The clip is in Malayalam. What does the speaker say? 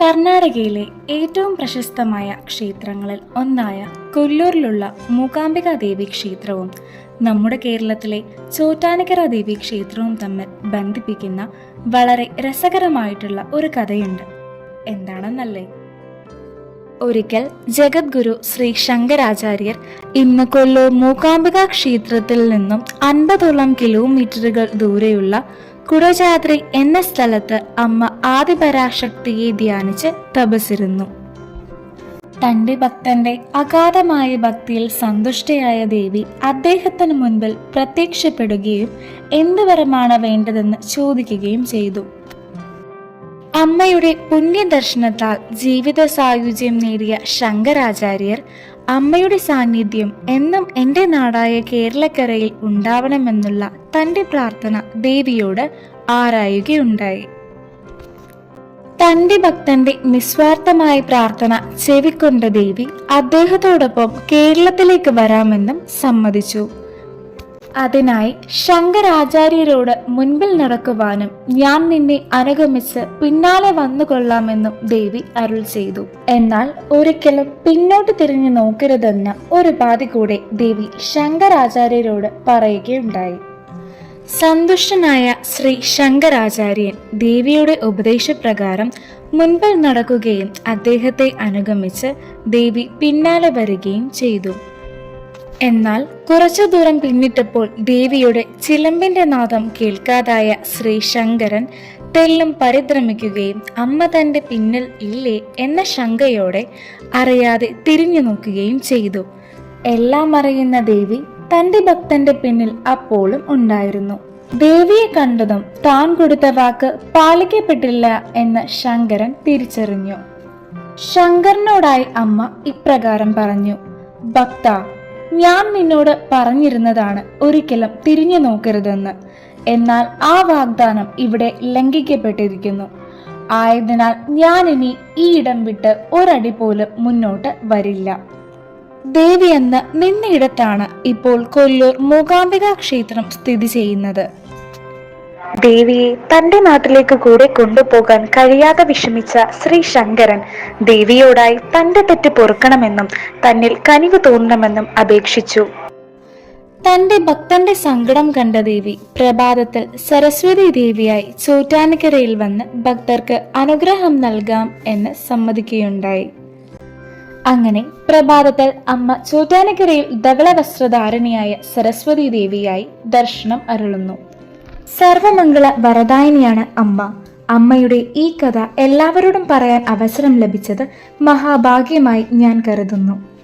കർണാടകയിലെ ഏറ്റവും പ്രശസ്തമായ ക്ഷേത്രങ്ങളിൽ ഒന്നായ കൊല്ലൂരിലുള്ള മൂകാംബിക ദേവി ക്ഷേത്രവും നമ്മുടെ കേരളത്തിലെ ചോറ്റാനക്കര ദേവി ക്ഷേത്രവും തമ്മിൽ ബന്ധിപ്പിക്കുന്ന വളരെ രസകരമായിട്ടുള്ള ഒരു കഥയുണ്ട്. എന്താണെന്നല്ലേ? ഒരിക്കൽ ജഗദ്ഗുരു ശ്രീ ശങ്കരാചാര്യർ ഇന്ന് കൊല്ലൂർ മൂകാംബിക ക്ഷേത്രത്തിൽ നിന്നും അൻപതോളം കിലോമീറ്ററുകൾ ദൂരെയുള്ള കുടജാദ്രി എന്ന സ്ഥലത്ത് അമ്മ ആദിപരാശക്തിയെ ധ്യാനിച്ച് തപസിരുന്നു തന്റെ ഭക്തന്റെ അഗാധമായ ഭക്തിയിൽ സന്തുഷ്ടയായ ദേവി അദ്ദേഹത്തിന് മുൻപിൽ പ്രത്യക്ഷപ്പെടുകയും എന്ത് വരമാണ് വേണ്ടതെന്ന് ചോദിക്കുകയും ചെയ്തു. അമ്മയുടെ പുണ്യദർശനത്താൽ ജീവിത സായുജ്യം നേടിയ ശങ്കരാചാര്യർ അമ്മയുടെ സാന്നിധ്യം എന്നും എന്റെ നാടായ കേരളക്കരയിൽ ഉണ്ടാവണമെന്നുള്ള തന്റെ പ്രാർത്ഥന ദേവിയോട് ആരായുകയുണ്ടായി. തന്റെ ഭക്തന്റെ നിസ്വാർത്ഥമായ പ്രാർത്ഥന ചെവിക്കൊണ്ട ദേവി അദ്ദേഹത്തോടൊപ്പം കേരളത്തിലേക്ക് വരാമെന്നും സമ്മതിച്ചു. അതിനായി ശങ്കരാചാര്യരോട് മുൻപിൽ നടക്കുവാനും ഞാൻ നിന്നെ അനുഗമിച്ച് പിന്നാലെ വന്നുകൊള്ളാമെന്നും ദേവി അരുൾ ചെയ്തു. എന്നാൽ ഒരിക്കലും പിന്നോട്ട് തിരിഞ്ഞു നോക്കരുതെന്ന ഒരു പാതി കൂടെ ദേവി ശങ്കരാചാര്യരോട് പറയുകയുണ്ടായി. സന്തുഷ്ടനായ ശ്രീ ശങ്കരാചാര്യൻ ദേവിയുടെ ഉപദേശപ്രകാരം മുൻപിൽ നടക്കുകയും അദ്ദേഹത്തെ അനുഗമിച്ച് ദേവി പിന്നാലെ വരികയും ചെയ്തു. എന്നാൽ കുറച്ചു ദൂരം പിന്നിട്ടപ്പോൾ ദേവിയുടെ ചിലമ്പിന്റെ നാദം കേൾക്കാതായ ശ്രീ ശങ്കരൻ തെല്ലും പരിഭ്രമിക്കുകയും അമ്മ തന്റെ പിന്നിൽ ഇല്ലേ എന്ന ശങ്കയോടെ അറിയാതെ തിരിഞ്ഞു നോക്കുകയും ചെയ്തു. എല്ലാം അറിയുന്ന ദേവി തന്റെ ഭക്തന്റെ പിന്നിൽ അപ്പോഴും ഉണ്ടായിരുന്നു. ദേവിയെ കണ്ടതും താൻ കൊടുത്ത വാക്ക് പാലിക്കപ്പെട്ടില്ല എന്ന് ശങ്കരൻ തിരിച്ചറിഞ്ഞു. ശങ്കരനോടായി അമ്മ ഇപ്രകാരം പറഞ്ഞു ഭക്ത ഞാൻ നിന്നോട് പറഞ്ഞിരുന്നതാണ് ഒരിക്കലും തിരിഞ്ഞു നോക്കരുതെന്ന്. എന്നാൽ ആ വാഗ്ദാനം ഇവിടെ ലംഘിക്കപ്പെട്ടിരിക്കുന്നു. ആയതിനാൽ ഞാൻ ഇനി ഈ ഇടം വിട്ട് ഒരടി പോലും മുന്നോട്ട് വരില്ല. ദേവി എന്ന നിന്നയിടത്താണ് ഇപ്പോൾ കൊല്ലൂർ മൂകാംബിക ക്ഷേത്രം സ്ഥിതി ചെയ്യുന്നത്. ദേവിയെ തന്റെ നാട്ടിലേക്ക് കൂടെ കൊണ്ടുപോകാൻ കഴിയാതെ വിഷമിച്ച ശ്രീ ശങ്കരൻ ദേവിയോടായി തന്റെ തെറ്റ് പൊറുക്കണമെന്നും തന്നിൽ കനിവ് തോന്നണമെന്നും അപേക്ഷിച്ചു. തന്റെ ഭക്തന്റെ സങ്കടം കണ്ട ദേവി പ്രഭാതത്തിൽ സരസ്വതി ദേവിയായി ചൂറ്റാനക്കരയിൽ വന്ന് ഭക്തർക്ക് അനുഗ്രഹം നൽകാം എന്ന് സമ്മതിക്കുകയുണ്ടായി. അങ്ങനെ പ്രഭാതത്തിൽ അമ്മ ചൂറ്റാനക്കരയിൽ ധവള വസ്ത്രധാരണിയായ സരസ്വതി ദേവിയായി ദർശനം അരുളുന്നു. സർവമംഗള വരദായനിയാണ് അമ്മ. അമ്മയുടെ ഈ കഥ എല്ലാവരോടും പറയാൻ അവസരം ലഭിച്ചത് മഹാഭാഗ്യമായി ഞാൻ കരുതുന്നു.